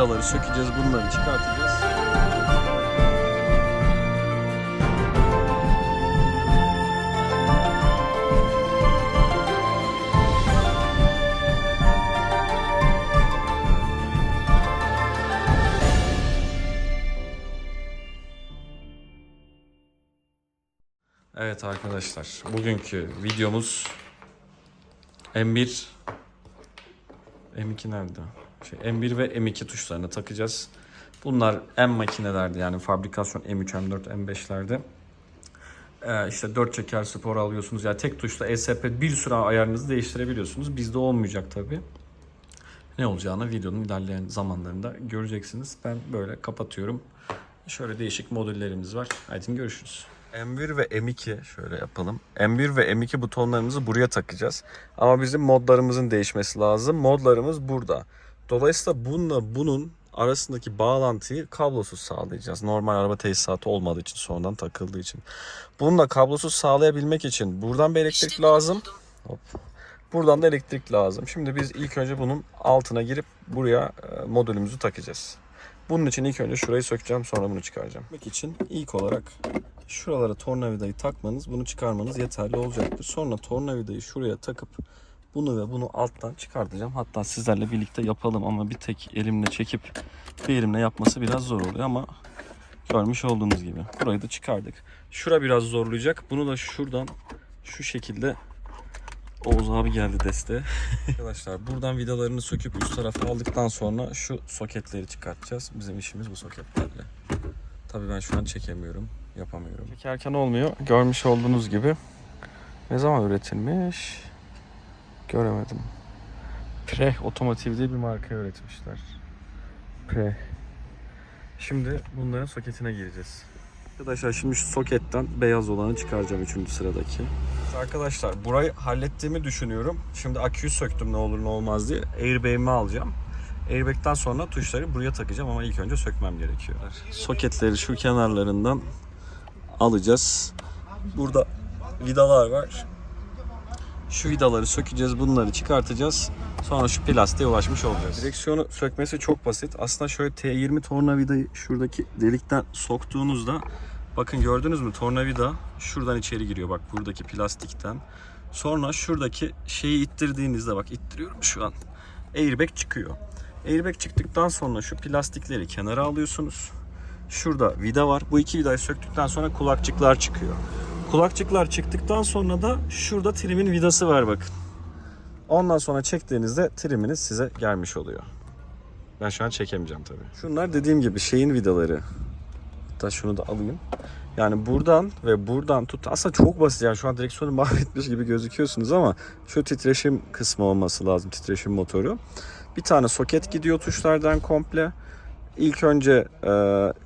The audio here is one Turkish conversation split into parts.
vidaları sökeceğiz, bunları çıkartacağız. Evet arkadaşlar, bugünkü videomuz M1 M2 nerede? Şey, M1 ve M2 tuşlarını takacağız. Bunlar M makinelerdi yani fabrikasyon M3, M4, M5'lerde. Ee, işte 4 çeker spor alıyorsunuz. Yani tek tuşla ESP bir sürü ayarınızı değiştirebiliyorsunuz. Bizde olmayacak tabi. Ne olacağını videonun ilerleyen zamanlarında göreceksiniz. Ben böyle kapatıyorum. Şöyle değişik modüllerimiz var. Haydi görüşürüz. M1 ve M2 şöyle yapalım. M1 ve M2 butonlarımızı buraya takacağız. Ama bizim modlarımızın değişmesi lazım. Modlarımız burada. Dolayısıyla bununla bunun arasındaki bağlantıyı kablosuz sağlayacağız. Normal araba tesisatı olmadığı için sonradan takıldığı için. Bununla kablosuz sağlayabilmek için buradan bir elektrik lazım. Hop. Buradan da elektrik lazım. Şimdi biz ilk önce bunun altına girip buraya e, modülümüzü takacağız. Bunun için ilk önce şurayı sökeceğim sonra bunu çıkaracağım. İçin ilk olarak şuralara tornavidayı takmanız, bunu çıkarmanız yeterli olacaktır. Sonra tornavidayı şuraya takıp bunu ve bunu alttan çıkartacağım. Hatta sizlerle birlikte yapalım ama bir tek elimle çekip bir elimle yapması biraz zor oluyor ama görmüş olduğunuz gibi. Burayı da çıkardık. Şura biraz zorlayacak. Bunu da şuradan şu şekilde Oğuz abi geldi desteğe. Arkadaşlar buradan vidalarını söküp üst tarafa aldıktan sonra şu soketleri çıkartacağız. Bizim işimiz bu soketlerle. Tabii ben şu an çekemiyorum, yapamıyorum. Çekerken olmuyor. Görmüş olduğunuz gibi. Ne zaman üretilmiş? Göremedim. Preh Otomotiv diye bir marka üretmişler. Preh. Şimdi bunların soketine gireceğiz. Arkadaşlar şimdi şu soketten beyaz olanı çıkaracağım 3. sıradaki. Arkadaşlar burayı hallettiğimi düşünüyorum. Şimdi aküyü söktüm ne olur ne olmaz diye. Airbag'imi alacağım. Airbag'den sonra tuşları buraya takacağım ama ilk önce sökmem gerekiyor. Soketleri şu kenarlarından alacağız. Burada vidalar var. Şu vidaları sökeceğiz, bunları çıkartacağız. Sonra şu plastiğe ulaşmış olacağız. Direksiyonu sökmesi çok basit. Aslında şöyle T20 tornavidayı şuradaki delikten soktuğunuzda bakın gördünüz mü tornavida şuradan içeri giriyor bak buradaki plastikten. Sonra şuradaki şeyi ittirdiğinizde bak ittiriyorum şu an. Airbag çıkıyor. Airbag çıktıktan sonra şu plastikleri kenara alıyorsunuz. Şurada vida var. Bu iki vidayı söktükten sonra kulakçıklar çıkıyor. Kulakçıklar çıktıktan sonra da şurada trimin vidası var bakın. Ondan sonra çektiğinizde triminiz size gelmiş oluyor. Ben şu an çekemeyeceğim tabii. Şunlar dediğim gibi şeyin vidaları. Hatta şunu da alayım. Yani buradan ve buradan tut. Aslında çok basit yani şu an direksiyonu mahvetmiş gibi gözüküyorsunuz ama şu titreşim kısmı olması lazım. Titreşim motoru. Bir tane soket gidiyor tuşlardan komple. İlk önce e,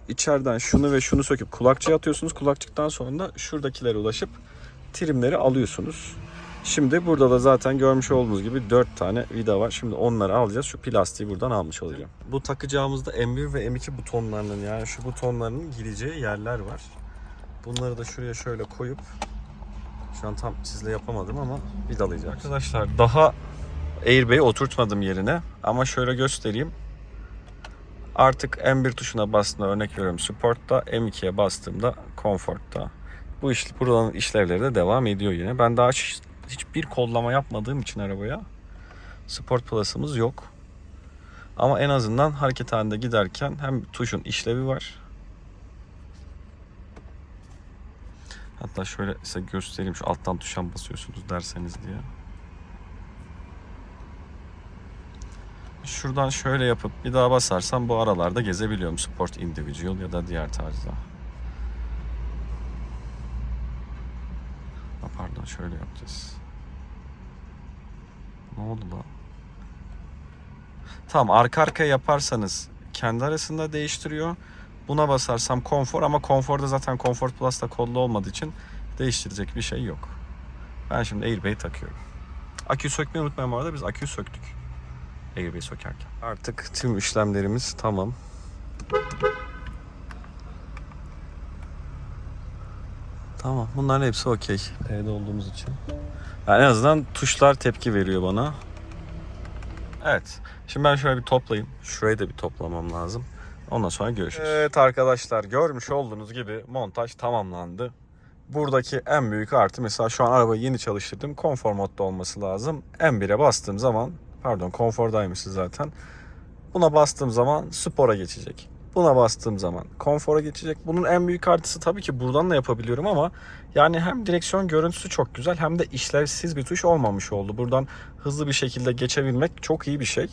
içeriden şunu ve şunu söküp kulakçıya atıyorsunuz. Kulakçıktan sonra da şuradakilere ulaşıp trimleri alıyorsunuz. Şimdi burada da zaten görmüş olduğunuz gibi 4 tane vida var. Şimdi onları alacağız. Şu plastiği buradan almış olacağım. Bu takacağımızda M1 ve M2 butonlarının yani şu butonlarının gireceği yerler var. Bunları da şuraya şöyle koyup şu an tam sizle yapamadım ama vidalayacağım. Arkadaşlar daha airbag'i oturtmadım yerine ama şöyle göstereyim. Artık M1 tuşuna bastığımda örnek veriyorum Sport'ta, M2'ye bastığımda Comfort'ta. Bu iş, buranın işlevleri de devam ediyor yine. Ben daha hiç, hiçbir kollama yapmadığım için arabaya Sport Plus'ımız yok. Ama en azından hareket halinde giderken hem tuşun işlevi var. Hatta şöyle size göstereyim şu alttan tuşa basıyorsunuz derseniz diye. Şuradan şöyle yapıp bir daha basarsam bu aralarda gezebiliyorum. Sport Individual ya da diğer tarzda. Ha, pardon şöyle yapacağız. Ne oldu lan? Tamam arka arkaya yaparsanız kendi arasında değiştiriyor. Buna basarsam konfor ama konforda zaten Comfort Plus'ta kollu olmadığı için değiştirecek bir şey yok. Ben şimdi airbag takıyorum. Akü sökmeyi unutmayın bu arada biz aküyü söktük. Airbag'i sökerken. Artık tüm işlemlerimiz tamam. Tamam bunların hepsi okey. P'de olduğumuz için. Yani en azından tuşlar tepki veriyor bana. Evet. Şimdi ben şöyle bir toplayayım. Şurayı da bir toplamam lazım. Ondan sonra görüşürüz. Evet arkadaşlar görmüş olduğunuz gibi montaj tamamlandı. Buradaki en büyük artı mesela şu an arabayı yeni çalıştırdım. Konfor modda olması lazım. M1'e bastığım zaman pardon konfordaymışız zaten. Buna bastığım zaman spora geçecek. Buna bastığım zaman konfora geçecek. Bunun en büyük artısı tabii ki buradan da yapabiliyorum ama yani hem direksiyon görüntüsü çok güzel hem de işlevsiz bir tuş olmamış oldu. Buradan hızlı bir şekilde geçebilmek çok iyi bir şey.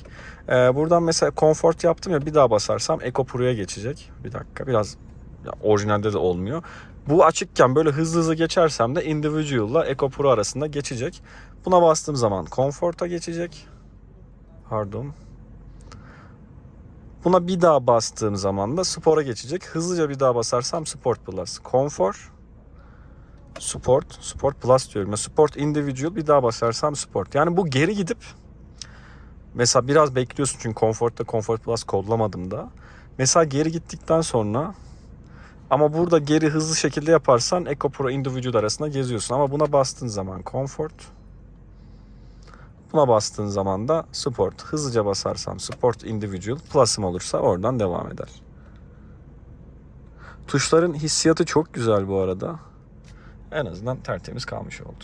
Ee, buradan mesela konfort yaptım ya bir daha basarsam Eco Pro'ya geçecek. Bir dakika biraz ya, orijinalde de olmuyor. Bu açıkken böyle hızlı hızlı geçersem de Individual'la Eco Pro arasında geçecek. Buna bastığım zaman Comfort'a geçecek. Pardon. Buna bir daha bastığım zaman da Spor'a geçecek. Hızlıca bir daha basarsam Sport Plus. Comfort. Sport. Sport Plus diyorum. Ya Sport Individual bir daha basarsam Sport. Yani bu geri gidip mesela biraz bekliyorsun çünkü Comfort'ta Comfort Plus kodlamadım da. Mesela geri gittikten sonra ama burada geri hızlı şekilde yaparsan Eco Pro Individual arasında geziyorsun. Ama buna bastığın zaman Comfort. Buna bastığın zaman da Sport. Hızlıca basarsam Sport Individual. Plus'ım olursa oradan devam eder. Tuşların hissiyatı çok güzel bu arada. En azından tertemiz kalmış oldu.